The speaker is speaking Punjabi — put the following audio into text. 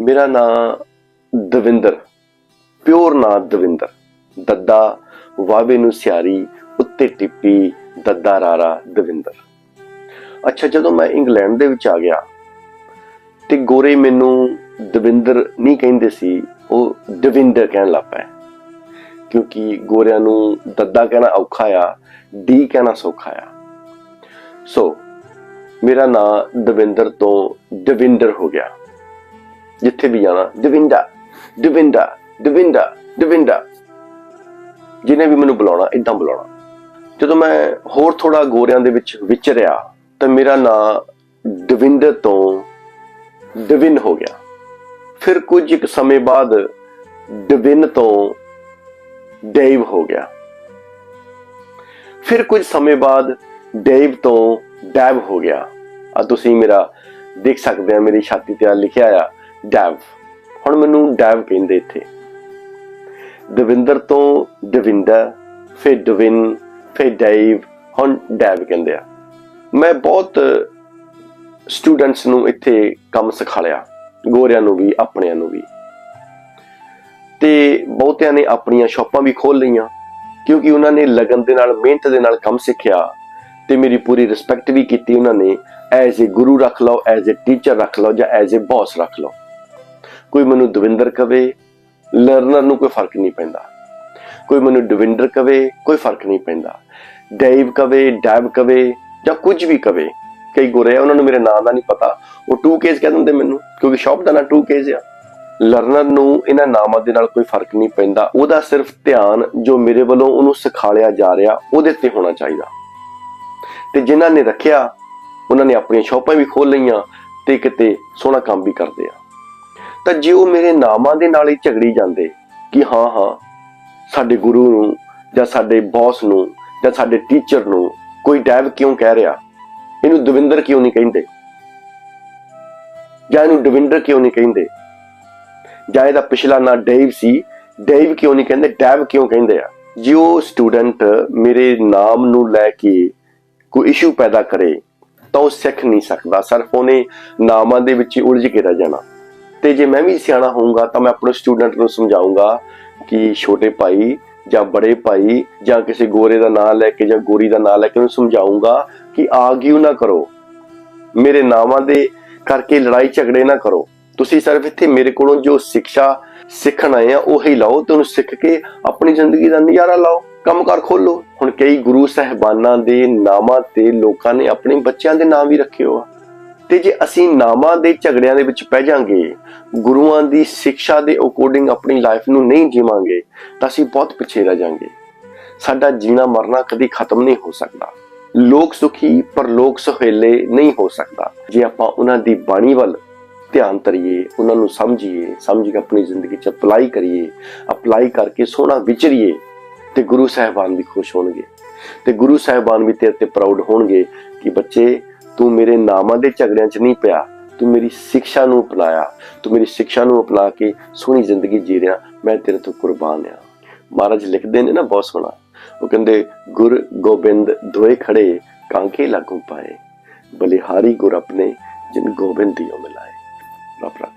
ਮੇਰਾ ਨਾਂ ਦਵਿੰਦਰ, ਪਿਓਰ ਨਾਂ ਦਵਿੰਦਰ। ਦੱਦਾ ਵਾਵੇ ਨੂੰ ਸਿਆਰੀ, ਉੱਤੇ ਟਿੱਪੀ ਦੱਦਾ ਰਾਰਾ ਦਵਿੰਦਰ। ਅੱਛਾ, ਜਦੋਂ ਮੈਂ ਇੰਗਲੈਂਡ ਦੇ ਵਿੱਚ ਆ ਗਿਆ ਤੇ ਗੋਰੇ ਮੈਨੂੰ ਦਵਿੰਦਰ ਨਹੀਂ ਕਹਿੰਦੇ ਸੀ, ਉਹ ਦਵਿੰਦਰ ਕਹਿਣ ਲੱਗ ਪਏ। ਕਿਉਂਕਿ ਗੋਰਿਆਂ ਨੂੰ ਦੱਦਾ ਕਹਿਣਾ ਔਖਾ ਆ, ਡੀ ਕਹਿਣਾ ਸੌਖਾ ਆ। ਸੋ ਮੇਰਾ ਨਾਂ ਦਵਿੰਦਰ ਤੋਂ ਦਵਿੰਦਰ ਹੋ ਗਿਆ। ਜਿੱਥੇ ਵੀ ਜਾਣਾ, ਦਵਿੰਦਾ ਦਵਿੰਦਾ ਦਵਿੰਦਾ ਦਵਿੰਦਾ। ਜਿਹਨੇ ਵੀ ਮੈਨੂੰ ਬੁਲਾਉਣਾ ਇਦਾਂ ਬੁਲਾਉਣਾ। ਜਦੋਂ ਮੈਂ ਹੋਰ ਥੋੜਾ ਗੋਰਿਆਂ ਦੇ ਵਿੱਚ ਵਿਚਰਿਆ, ਤਾਂ ਮੇਰਾ ਨਾਂ ਦਵਿੰਦਰ ਤੋਂ ਦਵਿਨ ਹੋ ਗਿਆ। ਫਿਰ ਕੁਝ ਇੱਕ ਸਮੇਂ ਬਾਅਦ ਦਵਿਨ ਤੋਂ ਡੇਵ ਹੋ ਗਿਆ। ਫਿਰ ਕੁਝ ਸਮੇਂ ਬਾਅਦ ਡੇਵ ਤੋਂ ਡੈਵ ਹੋ ਗਿਆ। ਆ ਤੁਸੀਂ ਮੇਰਾ ਦੇਖ ਸਕਦੇ ਆ, ਮੇਰੀ ਛਾਤੀ ਤੇ ਆ ਲਿਖਿਆ ਆ। ਡੈਵ। ਹੁਣ ਮੈਨੂੰ ਡੈਵ ਕਹਿੰਦੇ ਇੱਥੇ। ਦਵਿੰਦਰ ਤੋਂ ਦਵਿੰਦਰ, ਫਿਰ ਦਵਿਨ, ਫਿਰ ਡੈਵ, ਹੁਣ ਡੈਵ ਕਹਿੰਦੇ ਆ। ਮੈਂ ਬਹੁਤ ਸਟੂਡੈਂਟਸ ਨੂੰ ਇੱਥੇ ਕੰਮ ਸਿਖਾਲਿਆ ਗੋਰਿਆਂ ਨੂੰ ਵੀ, ਆਪਣਿਆਂ ਨੂੰ ਵੀ। ਤੇ ਬਹੁਤਿਆਂ ਨੇ ਆਪਣੀਆਂ ਸ਼ਾਪਾਂ ਵੀ ਖੋਲ ਲਈਆਂ, ਕਿਉਂਕਿ ਉਹਨਾਂ ਨੇ ਲਗਨ ਦੇ ਨਾਲ, ਮਿਹਨਤ ਦੇ ਨਾਲ ਕੰਮ ਸਿੱਖਿਆ। ਤੇ ਮੇਰੀ ਪੂਰੀ ਰਿਸਪੈਕਟ ਵੀ ਕੀਤੀ ਉਹਨਾਂ ਨੇ, ਐਜ਼ ਅ ਗੁਰੂ ਰੱਖ ਲਓ, ਐਜ਼ ਅ ਟੀਚਰ ਰੱਖ ਲਓ, ਜਾਂ ਐਜ਼ ਅ ਬੌਸ ਰੱਖ ਲਓ। ਕੋਈ ਮੈਨੂੰ ਦਵਿੰਦਰ ਕਵੇ ਲਰਨਰ ਨੂੰ ਕੋਈ ਫ਼ਰਕ ਨਹੀਂ ਪੈਂਦਾ। ਕੋਈ ਮੈਨੂੰ ਦਵਿੰਦਰ ਕਵੇ, ਕੋਈ ਫ਼ਰਕ ਨਹੀਂ ਪੈਂਦਾ। ਡੈਵ ਕਵੇ ਡੈਬ ਕਵੇ ਜਾਂ ਕੁਝ ਵੀ ਕਵੇ, ਕਈ ਗੋਰੇ ਆ ਉਹਨਾਂ ਨੂੰ ਮੇਰੇ ਨਾਂ ਦਾ ਨਹੀਂ ਪਤਾ। ਉਹ 2 ਕੇਸ ਕਹਿ ਦਿੰਦੇ ਮੈਨੂੰ, ਕਿਉਂਕਿ ਸ਼ਾਪ ਦਾ ਨਾਂ 2 ਕੇਸ ਆ। ਲਰਨਰ ਨੂੰ ਇਹਨਾਂ ਨਾਮਾਂ ਦੇ ਨਾਲ ਕੋਈ ਫ਼ਰਕ ਨਹੀਂ ਪੈਂਦਾ। ਉਹਦਾ ਸਿਰਫ ਧਿਆਨ ਜੋ ਮੇਰੇ ਵੱਲੋਂ ਉਹਨੂੰ ਸਿਖਾਲਿਆ ਜਾ ਰਿਹਾ, ਉਹਦੇ ਤੇ ਹੋਣਾ ਚਾਹੀਦਾ। ਤੇ ਜਿਨ੍ਹਾਂ ਨੇ ਰੱਖਿਆ, ਉਹਨਾਂ ਨੇ ਆਪਣੀਆਂ ਸ਼ਾਪਾਂ ਵੀ ਖੋਲ ਲਈਆਂ ਤੇ ਕਿਤੇ ਸੋਹਣਾ ਕੰਮ ਵੀ ਕਰਦੇ ਆ। ਤਾਂ ਜੇ ਉਹ ਮੇਰੇ ਨਾਮਾਂ ਦੇ ਨਾਲ ਹੀ ਝਗੜੀ ਜਾਂਦੇ ਕਿ ਹਾਂ ਹਾਂ, ਸਾਡੇ ਗੁਰੂ ਨੂੰ ਜਾਂ ਸਾਡੇ ਬੌਸ ਨੂੰ ਜਾਂ ਸਾਡੇ ਟੀਚਰ ਨੂੰ ਕੋਈ ਡੈਵ ਕਿਉਂ ਕਹਿ ਰਿਹਾ? ਇਹਨੂੰ ਦਵਿੰਦਰ ਕਿਉਂ ਨਹੀਂ ਕਹਿੰਦੇ? ਜਾਂ ਇਹਨੂੰ ਦਵਿੰਦਰ ਕਿਉਂ ਨਹੀਂ ਕਹਿੰਦੇ? ਜਾਂ ਇਹਦਾ ਪਿਛਲਾ ਨਾਂ ਡੇਵ ਸੀ, ਡੇਵ ਕਿਉਂ ਨਹੀਂ ਕਹਿੰਦੇ, ਡੈਵ ਕਿਉਂ ਕਹਿੰਦੇ ਆ? ਜੇ ਉਹ ਸਟੂਡੈਂਟ ਮੇਰੇ ਨਾਮ ਨੂੰ ਲੈ ਕੇ ਕੋਈ ਇਸ਼ੂ ਪੈਦਾ ਕਰੇ, ਤਾਂ ਉਹ ਸਿੱਖ ਨਹੀਂ ਸਕਦਾ, ਸਿਰਫ ਉਹਨੇ ਨਾਮਾਂ ਦੇ ਵਿੱਚ ਉਲਝ ਕੇ ਰਹਿ ਜਾਣਾ। ਤੇ ਜੇ ਮੈਂ ਵੀ ਸਿਆਣਾ ਹੋਊਂਗਾ ਤਾਂ ਮੈਂ ਆਪਣੇ ਸਟੂਡੈਂਟ ਨੂੰ ਸਮਝਾਊਂਗਾ ਕਿ ਛੋਟੇ ਭਾਈ ਜਾਂ ਬੜੇ ਭਾਈ ਜਾਂ ਕਿਸੇ ਗੋਰੇ ਦਾ ਨਾਮ ਲੈ ਕੇ ਜਾਂ ਗੋਰੀ ਦਾ ਨਾਮ ਲੈ ਕੇ ਉਹਨੂੰ ਸਮਝਾਊਂਗਾ ਕਿ ਆਰਗਿਊ ਨਾ ਕਰੋ। ਮੇਰੇ ਨਾਮਾਂ ਦੇ ਕਰਕੇ ਲੜਾਈ ਝਗੜੇ ਨਾ ਕਰੋ। ਤੁਸੀਂ ਸਿਰਫ ਇੱਥੇ ਮੇਰੇ ਕੋਲੋਂ ਜੋ ਸਿੱਖਿਆ ਸਿੱਖਣ ਆਏ ਆ, ਉਹੀ ਲਾਓ ਤੇ ਉਹਨੂੰ ਸਿੱਖ ਕੇ ਆਪਣੀ ਜ਼ਿੰਦਗੀ ਦਾ ਨਜ਼ਾਰਾ ਲਾਓ। ਕੰਮਕਾਰ ਖੋਲੋ ਹੁਣ ਕਈ ਗੁਰੂ ਸਹਿਬਾਨਾਂ ਦੇ ਨਾਮਾਂ ਤੇ ਲੋਕਾਂ ਨੇ ਆਪਣੇ ਬੱਚਿਆਂ ਦੇ ਨਾਮ ਵੀ ਰੱਖੇ ਹੋ ਆ। ਤੇ ਜੇ ਅਸੀਂ ਨਾਮਾਂ ਦੇ ਝਗੜਿਆਂ ਦੇ ਵਿੱਚ ਪੈ ਜਾਾਂਗੇ, ਗੁਰੂਆਂ ਦੀ ਸਿੱਖਿਆ ਦੇ ਅਕੋਰਡਿੰਗ ਆਪਣੀ ਲਾਈਫ ਨੂੰ ਨਹੀਂ ਜੀਵਾਂਗੇ, ਤਾਂ ਅਸੀਂ ਬਹੁਤ ਪਿੱਛੇ ਰਹਿ ਜਾਾਂਗੇ। ਸਾਡਾ ਜੀਣਾ ਮਰਨਾ ਕਦੀ ਖਤਮ ਨਹੀਂ ਹੋ ਸਕਦਾ। ਲੋਕ ਸੁਖੀ ਪਰ ਲੋਕ ਸੁਹੇਲੇ ਨਹੀਂ ਹੋ ਸਕਦਾ। ਜੇ ਆਪਾਂ ਉਹਨਾਂ ਦੀ ਬਾਣੀ ਵੱਲ ਧਿਆਨ ਧਰੀਏ, ਉਹਨਾਂ ਨੂੰ ਸਮਝੀਏ, ਸਮਝ ਕੇ ਆਪਣੀ ਜ਼ਿੰਦਗੀ 'ਚ ਅਪਲਾਈ ਕਰੀਏ ਅਪਲਾਈ ਕਰਕੇ ਸੋਹਣਾ ਵਿਚਰੀਏ, ਤੇ ਗੁਰੂ ਸਾਹਿਬਾਨ ਵੀ ਖੁਸ਼ ਹੋਣਗੇ। ਤੇ ਗੁਰੂ ਸਾਹਿਬਾਨ ਵੀ ਤੇਰੇ ਤੇ ਪ੍ਰਾਊਡ ਹੋਣਗੇ ਕਿ ਬੱਚੇ ਤੂੰ ਮੇਰੇ ਨਾਮਾਂ ਦੇ ਝਗੜਿਆਂ 'ਚ ਨਹੀਂ ਪਿਆ। ਤੂੰ ਮੇਰੀ ਸਿੱਖਿਆ ਨੂੰ ਅਪਣਾਇਆ। ਤੂੰ ਮੇਰੀ ਸਿੱਖਿਆ ਨੂੰ ਅਪਣਾ ਕੇ ਸੋਹਣੀ ਜ਼ਿੰਦਗੀ ਜੀ ਰਿਹਾ। ਮੈਂ ਤੇਰੇ ਤੋਂ ਕੁਰਬਾਨ ਆ। ਮਹਾਰਾਜ ਲਿਖਦੇ ਨੇ ਨਾ ਬਹੁਤ ਸੋਹਣਾ। ਉਹ ਕਹਿੰਦੇ, ਗੁਰ ਗੋਬਿੰਦ ਦੋਏ ਖੜੇ, ਕਾਂਕੇ ਲਾਗੂ ਪਾਏ। ਬਲਿਹਾਰੀ ਗੁਰ ਆਪਣੇ, ਜਿਨ ਗੋਬਿੰਦ ਦਿਓ ਮਿਲਾਏ। ਰੱਬ ਰੱਖ